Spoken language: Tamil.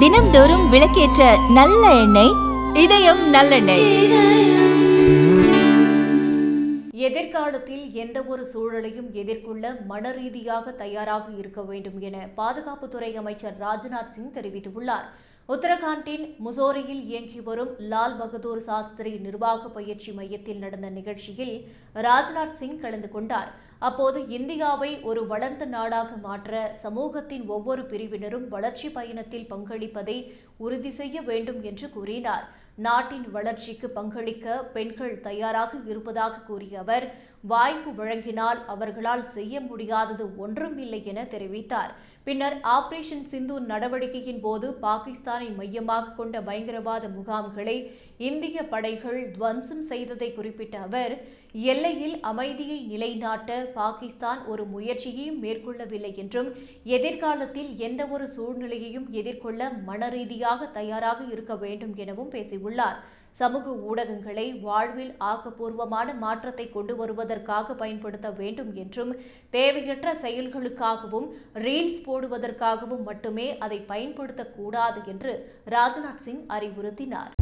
தினம்தோறும் விளக்கேற்ற நல்ல எண்ணெய் இதயம் நல்லெண்ணெய். எதிர்காலத்தில் எந்த ஒரு சூழலையும் எதிர்கொள்ள மன ரீதியாக தயாராக இருக்க வேண்டும் என பாதுகாப்புத்துறை அமைச்சர் ராஜ்நாத் சிங் தெரிவித்துள்ளார். உத்தரகாண்டின் முசோரியில் இயங்கி வரும் லால் பகதூர் சாஸ்திரி நிர்வாக பயிற்சி மையத்தில் நடந்த நிகழ்ச்சியில் ராஜ்நாத் சிங் கலந்து கொண்டார். அப்போது இந்தியாவை ஒரு வளர்ந்த நாடாக மாற்ற சமூகத்தின் ஒவ்வொரு பிரிவினரும் வளர்ச்சி பயணத்தில் பங்களிப்பதை உறுதி செய்ய வேண்டும் என்று கூறினார். நாட்டின் வளர்ச்சிக்கு பங்களிக்க பெண்கள் தயாராக இருப்பதாக கூறிய அவர் வாய்ப்பு வழங்கினால் அவர்களால் செய்ய முடியாதது ஒன்றும் இல்லை என தெரிவித்தார். பின்னர் ஆபரேஷன் சிந்து நடவடிக்கையின் போது பாகிஸ்தானை மையமாக கொண்ட பயங்கரவாத முகாம்களை இந்திய படைகள் துவம்சம் செய்ததை குறிப்பிட்ட அவர் எல்லையில் அமைதியை நிலைநாட்ட பாகிஸ்தான் ஒரு முயற்சியையும் மேற்கொள்ளவில்லை என்றும் எதிர்காலத்தில் எந்தவொரு சூழ்நிலையையும் எதிர்கொள்ள மனரீதியாக தயாராக இருக்க வேண்டும் எனவும் பேசியுள்ளார். சமூக ஊடகங்களை வாழ்வில் ஆக்கப்பூர்வமான மாற்றத்தை கொண்டு வருவதற்காக பயன்படுத்த வேண்டும் என்றும் தேவையற்ற செயல்களுக்காகவும் ரீல்ஸ் போடுவதற்காகவும் மட்டுமே அதை பயன்படுத்தக்கூடாது என்று ராஜ்நாத் சிங் அறிவுறுத்தினார்.